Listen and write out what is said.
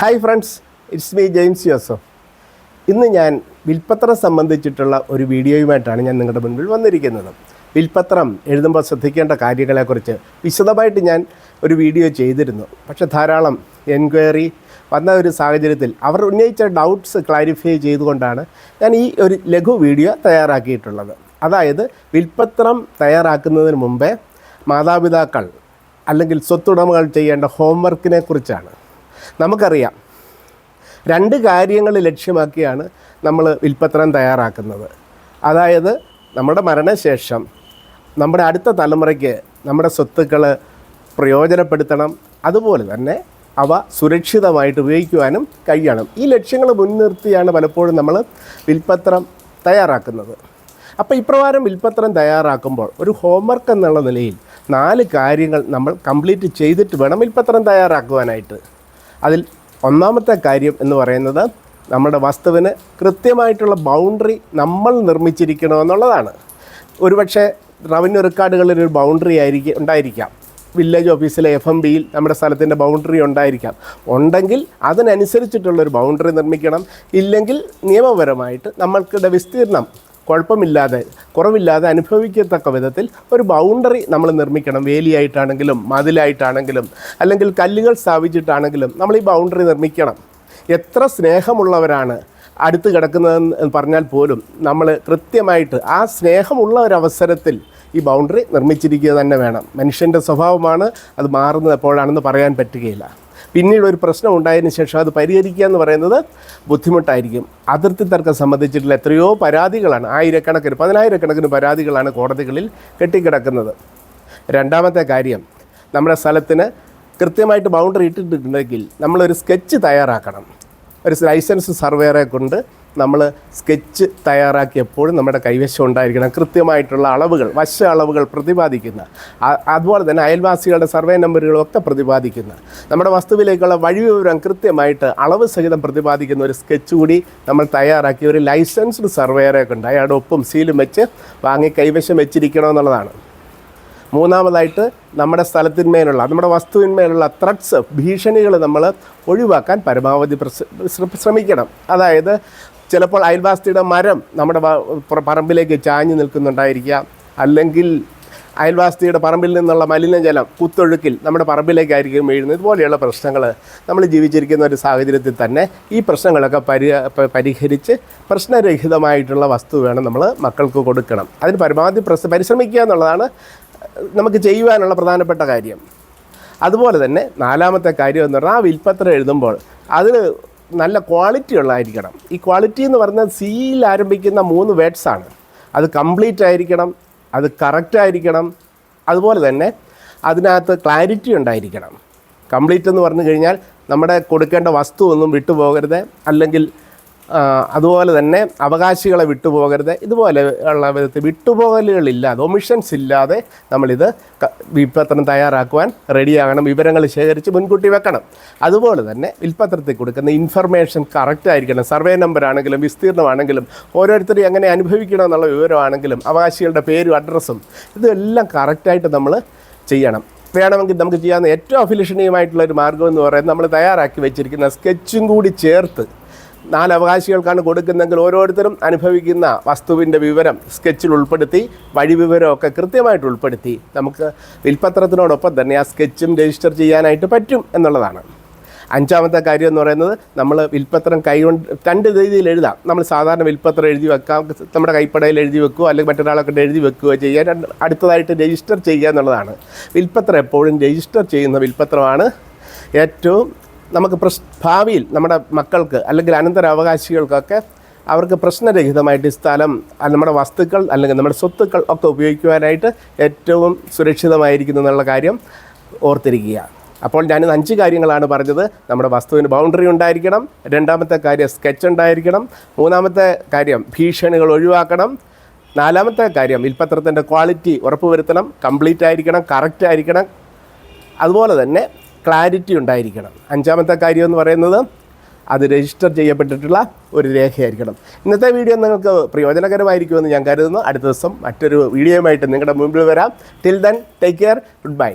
Hi friends it's me James Joseph ഇന്ന് ഞാൻ വിൽപ്പത്രം സംബന്ധിച്ചിട്ടുള്ള ഒരു വീഡിയോയുമായിട്ടാണ് ഞാൻ നിങ്ങളുടെ മുൻപിൽ വന്നിരിക്കുന്നത്. വിൽപ്പത്രം എഴുതുമ്പോൾ ശ്രദ്ധിക്കേണ്ട കാര്യങ്ങളെക്കുറിച്ച് വിശദമായിട്ട് ഞാൻ ഒരു വീഡിയോ ചെയ്തിരുന്നു. പക്ഷേ ധാരാളം എൻക്വയറി വന്ന ഒരു സാഹചര്യത്തിൽ അവർ ഉന്നയിച്ച ഡൗട്ട്സ് ക്ലാരിഫൈ ചെയ്തുകൊണ്ടാണ് ഞാൻ ഈ ഒരു ലഘു വീഡിയോ തയ്യാറാക്കിയിട്ടുള്ളത്. അതായത് വിൽപ്പത്രം തയ്യാറാക്കുന്നതിന് മുമ്പേ മാതാപിതാക്കൾ അല്ലെങ്കിൽ സ്വത്തുടമകൾ ചെയ്യേണ്ട ഹോംവർക്കിനെ കുറിച്ചാണ്. നമുക്കറിയാം. രണ്ട് കാര്യങ്ങൾ ലക്ഷ്യമാക്കിയാണ് നമ്മൾ വിൽപ്പത്രം തയ്യാറാക്കുന്നത്. അതായത് നമ്മുടെ മരണശേഷം നമ്മുടെ അടുത്ത തലമുറയ്ക്ക് നമ്മുടെ സ്വത്തുക്കൾ പ്രയോജനപ്പെടുത്തണം. അതുപോലെ തന്നെ അവ സുരക്ഷിതമായിട്ട് ഉപയോഗിക്കുവാനും കഴിയണം. ഈ ലക്ഷ്യങ്ങൾ മുൻനിർത്തിയാണ് പലപ്പോഴും നമ്മൾ വിൽപ്പത്രം തയ്യാറാക്കുന്നത്. അപ്പോൾ ഇപ്രകാരം വിൽപ്പത്രം തയ്യാറാക്കുമ്പോൾ ഒരു ഹോംവർക്ക് എന്നുള്ള നിലയിൽ നാല് കാര്യങ്ങൾ നമ്മൾ കംപ്ലീറ്റ് ചെയ്തിട്ട് വേണം വിൽപ്പത്രം തയ്യാറാക്കുവാനായിട്ട്. അതിൽ ഒന്നാമത്തെ കാര്യം എന്ന് പറയുന്നത് നമ്മുടെ വസ്തുവിന് കൃത്യമായിട്ടുള്ള ബൗണ്ടറി നമ്മൾ നിർമ്മിച്ചിരിക്കണമെന്നുള്ളതാണ്. ഒരുപക്ഷെ റവന്യൂ റെക്കോർഡുകളിൽ ഒരു ബൗണ്ടറി ആയിരിക്കും ഉണ്ടായിരിക്കാം. വില്ലേജ് ഓഫീസിലെ എഫ് എം ബിയിൽ നമ്മുടെ സ്ഥലത്തിന്റെ ബൗണ്ടറി ഉണ്ടായിരിക്കാം. ഉണ്ടെങ്കിൽ അതിനനുസരിച്ചിട്ടുള്ളൊരു ബൗണ്ടറി നിർമ്മിക്കണം. ഇല്ലെങ്കിൽ നിയമപരമായിട്ട് നമ്മൾക്കിടെ വിസ്തീർണം കുഴപ്പമില്ലാതെ കുറവില്ലാതെ അനുഭവിക്കത്തക്ക വിധത്തിൽ ഒരു ബൗണ്ടറി നമ്മൾ നിർമ്മിക്കണം. വേലിയായിട്ടാണെങ്കിലും മതിലായിട്ടാണെങ്കിലും അല്ലെങ്കിൽ കല്ലുകൾ സ്ഥാപിച്ചിട്ടാണെങ്കിലും നമ്മൾ ഈ ബൗണ്ടറി നിർമ്മിക്കണം. എത്ര സ്നേഹമുള്ളവരാണ് അടുത്ത് കിടക്കുന്നതെന്ന് പറഞ്ഞാൽ പോലും നമ്മൾ കൃത്യമായിട്ട് ആ സ്നേഹമുള്ള ഒരവസരത്തിൽ ഈ ബൗണ്ടറി നിർമ്മിച്ചിരിക്കുക തന്നെ വേണം. മനുഷ്യന്റെ സ്വഭാവമാണ് അത് മാറുന്നത് എപ്പോഴാണെന്ന് പറയാൻ പറ്റുകയില്ല. പിന്നീട് ഒരു പ്രശ്നം ഉണ്ടായതിനു ശേഷം അത് പരിഹരിക്കുക എന്ന് പറയുന്നത് ബുദ്ധിമുട്ടായിരിക്കും. അതിർത്തി തർക്കം സംബന്ധിച്ചിട്ടുള്ള എത്രയോ പരാതികളാണ് ആയിരക്കണക്കിന് പതിനായിരക്കണക്കിന് പരാതികളാണ് കോടതികളിൽ കെട്ടിക്കിടക്കുന്നത്. രണ്ടാമത്തെ കാര്യം നമ്മുടെ സ്ഥലത്തിന് കൃത്യമായിട്ട് ബൗണ്ടറി ഇട്ടിട്ടുണ്ടെങ്കിൽ നമ്മളൊരു സ്കെച്ച് തയ്യാറാക്കണം. ഒരു ലൈസൻസ് സർവേറെ കൊണ്ട് നമ്മൾ സ്കെച്ച് തയ്യാറാക്കിയപ്പോഴും നമ്മുടെ കൈവശം ഉണ്ടായിരിക്കണം കൃത്യമായിട്ടുള്ള അളവുകൾ വശ അളവുകൾ പ്രതിപാദിക്കുന്ന അതുപോലെ തന്നെ അയൽവാസികളുടെ സർവേ നമ്പറുകളൊക്കെ പ്രതിപാദിക്കുന്ന നമ്മുടെ വസ്തുവിലേക്കുള്ള വഴി വിവരം കൃത്യമായിട്ട് അളവ് സഹിതം പ്രതിപാദിക്കുന്ന ഒരു സ്കെച്ച് കൂടി നമ്മൾ തയ്യാറാക്കി ഒരു ലൈസൻസ്ഡ് സർവേറെ കൊണ്ട് അയാളുടെ ഒപ്പും സീലും വെച്ച് വാങ്ങി കൈവശം വെച്ചിരിക്കണമെന്നുള്ളതാണ് മൂന്നാമതായിട്ട് നമ്മുടെ സ്ഥലത്തിന്മേലുള്ള നമ്മുടെ വസ്തുവിന്മേലുള്ള ത്രട്സ് ഭീഷണികൾ നമ്മൾ ഒഴിവാക്കാൻ പരമാവധി ശ്രമിക്കണം. അതായത് ചിലപ്പോൾ അയൽവാസിയുടെ മരം നമ്മുടെ പറമ്പിലേക്ക് ചാഞ്ഞു നിൽക്കുന്നുണ്ടായിരിക്കാം. അല്ലെങ്കിൽ അയൽവാസിയുടെ പറമ്പിൽ നിന്നുള്ള മലിനജലം കുത്തൊഴുക്കിൽ നമ്മുടെ പറമ്പിലേക്കായിരിക്കും വീഴുന്നത്. ഇതുപോലെയുള്ള പ്രശ്നങ്ങൾ നമ്മൾ ജീവിച്ചിരിക്കുന്ന ഒരു സാഹചര്യത്തിൽ തന്നെ ഈ പ്രശ്നങ്ങളൊക്കെ പരി പരിഹരിച്ച് പ്രശ്നരഹിതമായിട്ടുള്ള വസ്തു വേണം നമ്മൾ മക്കൾക്ക് കൊടുക്കണം. അതിന് പരമാവധി പ്രശ് പരിശ്രമിക്കുക എന്നുള്ളതാണ് നമുക്ക് ചെയ്യുവാനുള്ള പ്രധാനപ്പെട്ട കാര്യം. അതുപോലെ തന്നെ നാലാമത്തെ കാര്യം എന്ന് പറഞ്ഞാൽ ആ വിൽപ്പത്രം എഴുതുമ്പോൾ അതിന് നല്ല ക്വാളിറ്റി ഉള്ളതായിരിക്കണം. ഈ ക്വാളിറ്റി എന്ന് പറഞ്ഞാൽ സിയിൽ ആരംഭിക്കുന്ന മൂന്ന് വേഡ്സാണ് അത് കംപ്ലീറ്റ് ആയിരിക്കണം അത് കറക്റ്റ് ആയിരിക്കണം അതുപോലെ തന്നെ അതിനകത്ത് ക്ലാരിറ്റി ഉണ്ടായിരിക്കണം. കംപ്ലീറ്റ് എന്ന് പറഞ്ഞു കഴിഞ്ഞാൽ നമ്മുടെ കൊടുക്കേണ്ട വസ്തു ഒന്നും വിട്ടുപോകരുത് അല്ലെങ്കിൽ അതുപോലെ തന്നെ അവകാശികളെ വിട്ടുപോകരുത്. ഇതുപോലെ ഉള്ള വിധത്തിൽ വിട്ടുപോകലുകളില്ലാതെ ഒമിഷൻസ് ഇല്ലാതെ നമ്മളിത് വിൽപ്പത്രം തയ്യാറാക്കുവാൻ റെഡിയാകണം വിവരങ്ങൾ ശേഖരിച്ച് മുൻകൂട്ടി വെക്കണം. അതുപോലെ തന്നെ വിൽപ്പത്രത്തിൽ കൊടുക്കുന്ന ഇൻഫർമേഷൻ കറക്റ്റ് ആയിരിക്കണം. സർവേ നമ്പർ ആണെങ്കിലും വിസ്തീർണമാണെങ്കിലും ഓരോരുത്തരും എങ്ങനെ അനുഭവിക്കണം എന്നുള്ള വിവരമാണെങ്കിലും അവകാശികളുടെ പേരും അഡ്രസ്സും ഇതെല്ലാം കറക്റ്റായിട്ട് നമ്മൾ ചെയ്യണം. വേണമെങ്കിൽ നമുക്ക് ചെയ്യാവുന്ന ഏറ്റവും അഭിലഷണീയമായിട്ടുള്ള ഒരു മാർഗം എന്ന് പറയുന്നത് നമ്മൾ തയ്യാറാക്കി വെച്ചിരിക്കുന്ന സ്കെച്ചും കൂടി ചേർത്ത് നാല് അവകാശികൾക്കാണ് കൊടുക്കുന്നതെങ്കിൽ ഓരോരുത്തരും അനുഭവിക്കുന്ന വസ്തുവിന്റെ വിവരം സ്കെച്ചിൽ ഉൾപ്പെടുത്തി വഴി വിവരമൊക്കെ കൃത്യമായിട്ട് ഉൾപ്പെടുത്തി. നമുക്ക് വിൽപ്പത്രത്തിനോടൊപ്പം തന്നെ ആ സ്കെച്ചും രജിസ്റ്റർ ചെയ്യാനായിട്ട് പറ്റും എന്നുള്ളതാണ്. അഞ്ചാമത്തെ കാര്യം എന്ന് പറയുന്നത് നമ്മൾ വിൽപ്പത്രം കൈകൊണ്ട് രണ്ട് രീതിയിൽ എഴുതാം. നമ്മൾ സാധാരണ വിൽപ്പത്രം എഴുതി വെക്കാം നമ്മുടെ കൈപ്പടയിൽ എഴുതി വെക്കുകയോ അല്ലെങ്കിൽ മറ്റൊരാളൊക്കെ എഴുതി വെക്കുകയോ ചെയ്യാൻ അടുത്തതായിട്ട് രജിസ്റ്റർ ചെയ്യുക എന്നുള്ളതാണ്. വിൽപ്പത്രം എപ്പോഴും രജിസ്റ്റർ ചെയ്യുന്ന വിൽപ്പത്രമാണ് ഏറ്റവും നമുക്ക് പ്രശ് ഭാവിയിൽ നമ്മുടെ മക്കൾക്ക് അല്ലെങ്കിൽ അനന്തരാവകാശികൾക്കൊക്കെ അവർക്ക് പ്രശ്നരഹിതമായിട്ട് ഈ സ്ഥലം നമ്മുടെ വസ്തുക്കൾ അല്ലെങ്കിൽ നമ്മുടെ സ്വത്തുക്കൾ ഒക്കെ ഉപയോഗിക്കുവാനായിട്ട് ഏറ്റവും സുരക്ഷിതമായിരിക്കുന്നു എന്നുള്ള കാര്യം ഓർത്തിരിക്കുക. അപ്പോൾ ഞാൻ അഞ്ച് കാര്യങ്ങളാണ് പറഞ്ഞത്. നമ്മുടെ വസ്തുവിന് ബൗണ്ടറി ഉണ്ടായിരിക്കണം. രണ്ടാമത്തെ കാര്യം സ്കെച്ച് ഉണ്ടായിരിക്കണം. മൂന്നാമത്തെ കാര്യം ഭീഷണികൾ ഒഴിവാക്കണം. നാലാമത്തെ കാര്യം വിൽപ്പത്രത്തിന്റെ ക്വാളിറ്റി ഉറപ്പുവരുത്തണം. കംപ്ലീറ്റ് ആയിരിക്കണം കറക്റ്റ് ആയിരിക്കണം. അതുപോലെ തന്നെ ക്ലാരിറ്റി ഉണ്ടായിരിക്കണം. അഞ്ചാമത്തെ കാര്യം എന്ന് പറയുന്നത് അത് രജിസ്റ്റർ ചെയ്യപ്പെട്ടിട്ടുള്ള ഒരു രേഖയായിരിക്കണം. ഇന്നത്തെ വീഡിയോ നിങ്ങൾക്ക് പ്രയോജനകരമായിരിക്കുമെന്ന് ഞാൻ കരുതുന്നു. അടുത്ത ദിവസം മറ്റൊരു വീഡിയോയുമായിട്ട് നിങ്ങളുടെ മുമ്പിൽ വരാം. Till then take care good bye